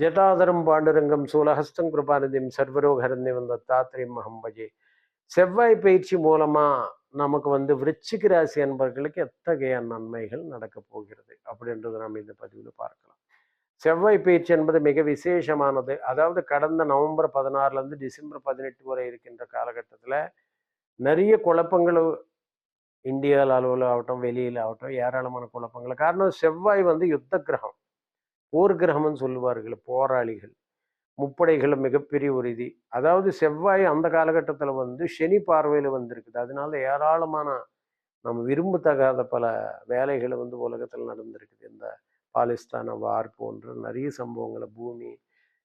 ஜட்டாதரம் பாண்டுரங்கம் சூலஹஸ்தம் கிருபாநிதியும் வந்த தத்தாத்திரியம் அகம்பஜே செவ்வாய் பயிற்சி மூலமா நமக்கு வந்து விருச்சிக ராசி அன்பர்களுக்கு எத்தகைய நன்மைகள் நடக்க போகிறது அப்படின்றது நம்ம இந்த பதிவில் பார்க்கலாம். செவ்வாய் பயிற்சி என்பது மிக விசேஷமானது. அதாவது கடந்த நவம்பர் பதினாறுலேருந்து டிசம்பர் பதினெட்டு வரை இருக்கின்ற காலகட்டத்தில் நிறைய குழப்பங்கள் இந்தியாவில் அளவில் ஆகட்டும் வெளியில் ஆகட்டும் ஏராளமான குழப்பங்கள். காரணம் செவ்வாய் வந்து யுத்த கிரகம் போர் கிரகம்னு சொல்லுவார்கள் போராளிகள். முப்படைகள் மிகப்பெரிய ஒரு இது. அதாவது செவ்வாய் அந்த காலகட்டத்தில் வந்து சனி பார்வையில் வந்திருக்குது. அதனால ஏராளமான நம்ம விரும்பத்தகாத பல வேலைகள் வந்து உலகத்தில் நடந்திருக்குது. இந்த பாலிஸ்தான வார் போன்ற நிறைய சம்பவங்களை பூமி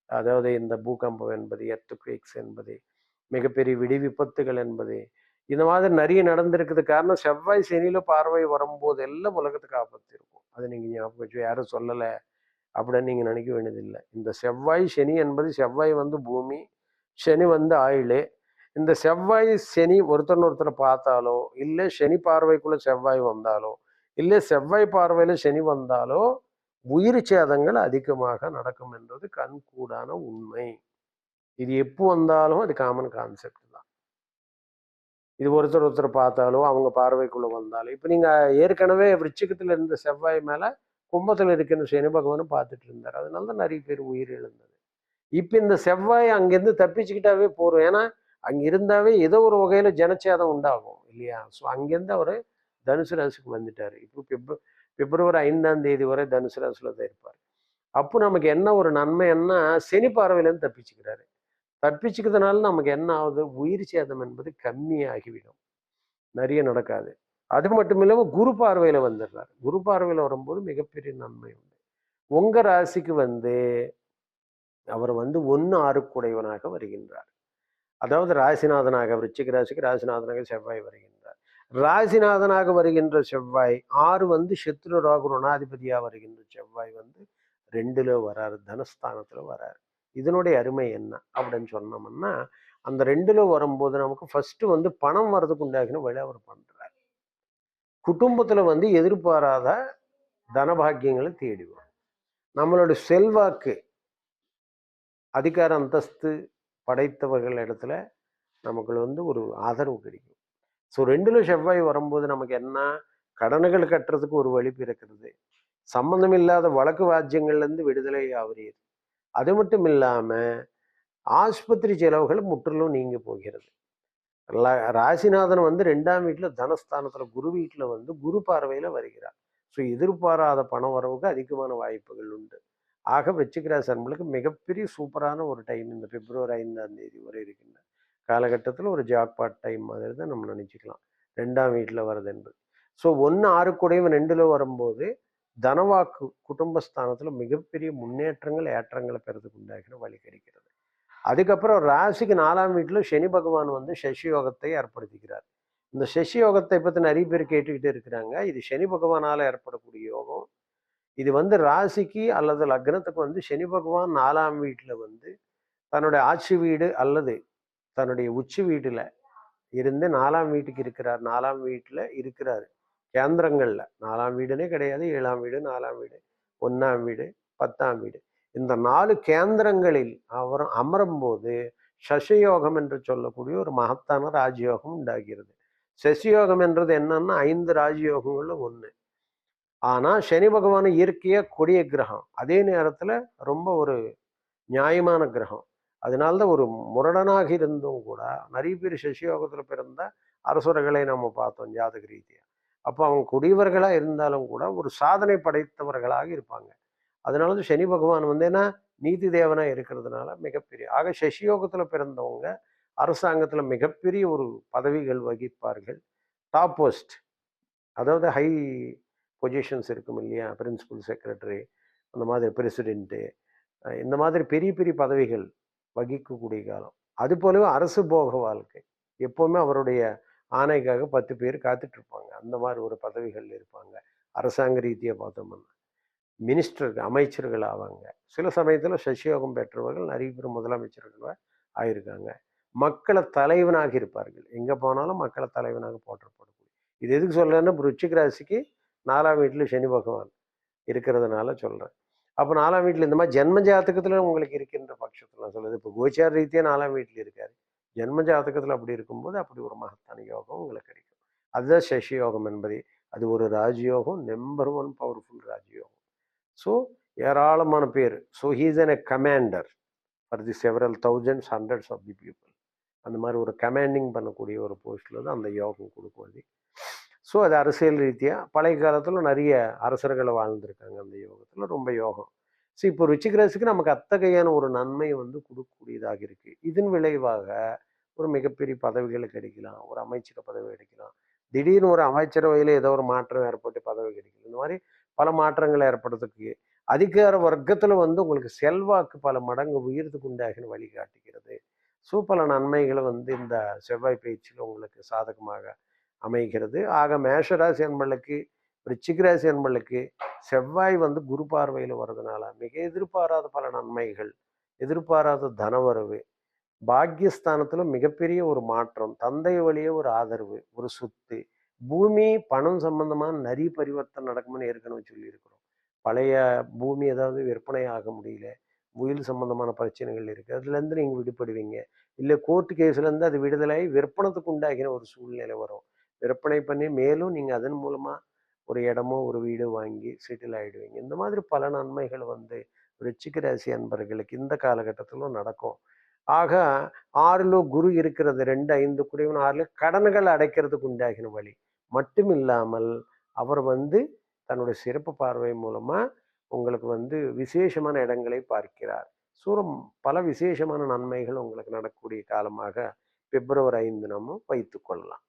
அதாவது இந்த பூகம்பம் என்பது எர்த்துக்வேக்ஸ் என்பது மிகப்பெரிய வெடி விபத்துகள் என்பது இந்த மாதிரி நிறைய நடந்திருக்குது. காரணம் செவ்வாய் சனியில பார்வை வரும்போது எல்லாம் உலகத்துக்கு ஆபத்து இருக்கும். அது நீங்க ஞாபகம் வச்சு யாரும் சொல்லலை அப்படின்னு நீங்கள் நினைக்க வேண்டியதில்லை. இந்த செவ்வாய் சனி என்பது செவ்வாய் வந்து பூமி சனி வந்து ஆயிலு இந்த செவ்வாய் சனி ஒருத்தன் ஒருத்தரை பார்த்தாலோ இல்லை சனி பார்வைக்குள்ள செவ்வாய் வந்தாலோ இல்லை செவ்வாய் பார்வையில் சனி வந்தாலோ உயிர் சேதங்கள் அதிகமாக நடக்கும் என்றது கண்கூடான உண்மை. இது எப்போ வந்தாலும் அது காமன் கான்செப்ட் இது ஒருத்தர் ஒருத்தர் பார்த்தாலோ அவங்க பார்வைக்குள்ளே வந்தாலும் இப்போ நீங்கள் ஏற்கனவே விருச்சிகத்தில் இருந்த செவ்வாய் மேலே கும்பத்தில் இருக்குன்னு சனி பகவானும் பார்த்துட்டு இருந்தார். அதனால தான் நிறைய பேர் உயிர் எழுந்தது இப்போ இந்த செவ்வாய் அங்கேருந்து தப்பிச்சுக்கிட்டாவே போகிறோம் ஏன்னா அங்கே இருந்தாவே ஏதோ ஒரு வகையில் ஜனச்சேதம் உண்டாகும் இல்லையா? ஸோ அங்கேருந்து அவர் தனுசு ராசிக்கு வந்துட்டார். இப்போ பிப்ர பிப்ரவரி ஐந்தாம் தேதி வரை தனுசு ராசியில் தான் இருப்பார். அப்போ நமக்கு என்ன ஒரு நன்மை என்ன? சனி பார்வையிலேருந்து தப்பிச்சுக்கிறாரு. தப்பிச்சுக்கிறதுனால நமக்கு என்ன ஆகுது? உயிர் சேதம் என்பது கம்மியாகிவிடும். நிறைய நடக்காது. அது மட்டும் இல்லாமல் குரு பார்வையில் வந்துடுறார் குரு பார்வையில் வரும்போது மிகப்பெரிய நன்மை உண்டு. உங்கள் ராசிக்கு வந்து அவர் வந்து ஒன்று ஆறுக்குடையவனாக வருகின்றார். அதாவது ராசிநாதனாக விருச்சிக ராசிக்கு ராசிநாதனாக செவ்வாய் வருகின்றார். ராசிநாதனாக வருகின்ற செவ்வாய் ஆறு வந்து சத்ரு ராகு ருணாதிபதியா வருகின்ற செவ்வாய் வந்து ரெண்டுல வராரு தனஸ்தானத்தில் வராரு. இதனுடைய அருமை என்ன? அப்படின்னு சொன்னோம்னா அந்த ரெண்டுல வரும்போது நமக்கு ஃபர்ஸ்ட் வந்து பணம் வர்றதுக்கு உண்டாகின வழி அவர் பண்றாரு. குடும்பத்துல வந்து எதிர்பாராத தனபாகியங்களை தேடி வரும். நம்மளோட செல்வாக்கு அதிகார அந்தஸ்து படைத்தவர்கள் இடத்துல நமக்கு வந்து ஒரு ஆதரவு கிடைக்கும். ஸோ ரெண்டுல செவ்வாய் வரும்போது நமக்கு என்ன? கடன்கள் கட்டுறதுக்கு ஒரு வழி பிறக்கிறது. சம்பந்தம் இல்லாத வழக்கு வாஜ்யங்கள்லேருந்து விடுதலை ஆவறியது அது மட்டும் இல்லாமல் ஆஸ்பத்திரி செலவுகள் முற்றிலும் நீங்கி போகிறது. ராசிநாதன் வந்து ரெண்டாம் வீட்டில் தனஸ்தானத்தில் குரு வீட்டில் வந்து குரு பார்வையில் வருகிறார். ஸோ எதிர்பாராத பண வரவுக்கு அதிகமான வாய்ப்புகள் உண்டு. ஆக வச்சுக்கிறார் நம்மளுக்கு மிகப்பெரிய சூப்பரான ஒரு டைம் இந்த பிப்ரவரி ஐந்தாம் தேதி வரை இருக்கின்ற காலகட்டத்தில் ஒரு ஜாக்பாட் டைம் மாதிரி தான் நம்ம நினச்சிக்கலாம். ரெண்டாம் வீட்டில் வருது என்பது. ஸோ ஒன்று ஆறு கூடையும் ரெண்டில் வரும்போது தனவாக்கு குடும்பஸ்தானத்தில் மிகப்பெரிய முன்னேற்றங்கள் ஏற்றங்களை பெறதுக்கு உண்டாகிற வழி கிடைக்கிறது. அதுக்கப்புறம் ராசிக்கு நாலாம் வீட்டில் சனி பகவான் வந்து சசி யோகத்தை ஏற்படுத்திக்கிறார். இந்த சசி யோகத்தை பற்றி நிறைய பேர் கேட்டுக்கிட்டு இருக்கிறாங்க. இது சனி பகவானால் ஏற்படக்கூடிய யோகம். இது வந்து ராசிக்கு அல்லது லக்னத்துக்கு வந்து சனி பகவான் நாலாம் வீட்டில் வந்து தன்னுடைய ஆட்சி வீடு அல்லது தன்னுடைய உச்சி வீட்டில் இருந்து நாலாம் வீட்டுக்கு இருக்கிறார். நாலாம் வீட்டில் இருக்கிறார். கேந்திரங்களில். நாலாம் வீடுனே கிடையாது. ஏழாம் வீடு நாலாம் வீடு ஒன்றாம் வீடு பத்தாம் வீடு. இந்த நாலு கேந்திரங்களில் அவர் அமரும்போது சசியோகம் என்று சொல்லக்கூடிய ஒரு மகத்தான ராஜயோகம் உண்டாகிறது. சசியோகம் என்றது என்னன்னா ஐந்து ராஜயோகங்கள்ல ஒன்று ஆனால் சனி பகவான் இயற்கையாக கொடிய கிரகம். அதே நேரத்தில் ரொம்ப ஒரு நியாயமான கிரகம். அதனால்தான் ஒரு முரடனாக இருந்தும் கூட நிறைய பேர் சசியோகத்தில் பிறந்த அரசுரர்களை நம்ம பார்த்தோம் ஜாதக ரீதியாக அப்போ அவங்க கொடியவர்களாக இருந்தாலும் கூட ஒரு சாதனை படைத்தவர்களாக இருப்பாங்க. அதனால வந்து சனி பகவான் வந்து என்ன நீதி தேவனாக இருக்கிறதுனால மிகப்பெரிய ஆக சசியோகத்தில் பிறந்தவங்க அரசாங்கத்தில் மிகப்பெரிய ஒரு பதவிகள் வகிப்பார்கள். டாப் போஸ்ட் அதாவது ஹை பொசிஷன்ஸ் இருக்கும் இல்லையா? பிரின்சிபல் செக்ரட்டரி அந்த மாதிரி பிரசிடென்ட்டு இந்த மாதிரி பெரிய பெரிய பதவிகள் வகிக்கக்கூடிய காலம். அது போலவே அரசு போக வாழ்க்கை. எப்போவுமே அவருடைய ஆணைக்காக பத்து பேர் காத்துட்டு இருப்பாங்க அந்த மாதிரி ஒரு பதவிகள் இருப்பாங்க. அரசாங்க ரீதியாக பார்த்தோம்னா. மினிஸ்டர் அமைச்சர்கள் ஆவாங்க. சில சமயத்தில் சசியோகம் பெற்றவர்கள் நிறைய பேர் முதலமைச்சர்களாக ஆயிருக்காங்க. மக்களை தலைவனாக இருப்பார்கள். எங்கே போனாலும் மக்களை தலைவனாக போற்றப்படக்கூடிய. இது எதுக்கு சொல்கிறேன்னா ருச்சிக் ராசிக்கு நாலாம் வீட்டில் சனி பகவான் இருக்கிறதுனால சொல்கிறேன் அப்போ நாலாம் வீட்டில் இந்த மாதிரி ஜென்ம ஜாதகத்தில் உங்களுக்கு இருக்கின்ற பட்சத்தில் நான் சொல்லுது இப்போ கோச்சார் ரீதியாக நாலாம் வீட்டில் இருக்காரு. ஜென்ம ஜாதகத்தில் அப்படி இருக்கும்போது அப்படி ஒரு மகத்தான யோகம் உங்களுக்கு கிடைக்கும். அதுதான் சசி யோகம் என்பது. அது ஒரு ராஜயோகம் நம்பர் ஒன் பவர்ஃபுல் ராஜயோகம். ஸோ ஏராளமான பேர். So he's an a commander for the several thousands hundreds of the people அந்த மாதிரி ஒரு கமாண்டிங் பண்ணக்கூடிய ஒரு போஸ்டில் தான் அந்த யோகம் கொடுக்குவது. ஸோ அது அரசியல் ரீதியாக பழைய காலத்தில் நிறைய அரசர்களை வாழ்ந்திருக்காங்க அந்த யோகத்தில். ரொம்ப யோகம். ஸோ இப்போ ருச்சிகராசிக்கு நமக்கு அத்தகையான ஒரு நன்மை வந்து கொடுக்கக்கூடியதாக இருக்குது இதன் விளைவாக ஒரு மிகப்பெரிய பதவிகள் கிடைக்கலாம். ஒரு அமைச்சர பதவி கிடைக்கலாம். திடீர்னு ஒரு அமைச்சரவையில் ஏதோ ஒரு மாற்றம் ஏற்பட்டு பதவி கிடைக்கலாம் இந்த மாதிரி பல மாற்றங்கள் ஏற்படுறதுக்கு அதிகார வர்க்கத்தில் வந்து உங்களுக்கு செல்வாக்கு பல மடங்கு உயர்த்துக்கு உண்டாகின வழிகாட்டுகிறது. ஸோ பல நன்மைகளை வந்து இந்த செவ்வாய் பயிற்சியில் உங்களுக்கு சாதகமாக அமைகிறது. ஆக மேஷராசி அன்பளுக்கு ரிச்சிகராசி அன்பளுக்கு செவ்வாய் வந்து குரு பார்வையில் வர்றதுனால மிக எதிர்பாராத பல நன்மைகள் எதிர்பாராத தனவரவு பாக்கியஸ்தானத்தில் மிகப்பெரிய ஒரு மாற்றம் தந்தை வழியே ஒரு ஆதரவு ஒரு சொத்து பூமி பணம் சம்பந்தமான நிறைய பரிவர்த்தனை நடக்கும்னு ஏற்கனவே சொல்லியிருக்கிறோம். பழைய பூமி ஏதாவது விற்பனை ஆக முடியல உயில் சம்பந்தமான பிரச்சனைகள் இருக்குது அதுலேருந்து நீங்கள் விடுபடுவீங்க. இல்லை கோர்ட்டு கேஸ்லேருந்து அது விடுதலாகி விற்பனத்துக்கு உண்டாகின ஒரு சூழ்நிலை வரும். விற்பனை பண்ணி மேலும் நீங்கள் அதன் மூலமாக ஒரு இடமோ ஒரு வீடு வாங்கி செட்டில் ஆகிடுவீங்க இந்த மாதிரி பல நன்மைகள் வந்து ரிச்சிக ராசி அன்பர்களுக்கு இந்த காலகட்டத்திலும் நடக்கும். ஆக ஆறிலோ குரு இருக்கிறது ரெண்டு ஐந்து குடிவன் ஆறில் கடன்கள் அடைக்கிறதுக்கு உண்டாகின வழி. மட்டும் இல்லாமல் அவர் வந்து தன்னுடைய சிறப்பு பார்வை மூலமாக உங்களுக்கு வந்து விசேஷமான இடங்களை பார்க்கிறார். சூரம் பல விசேஷமான நன்மைகள் உங்களுக்கு நடக்கக்கூடிய காலமாக பிப்ரவரி ஐந்து நம்ம வைத்துக்கொள்ளலாம்.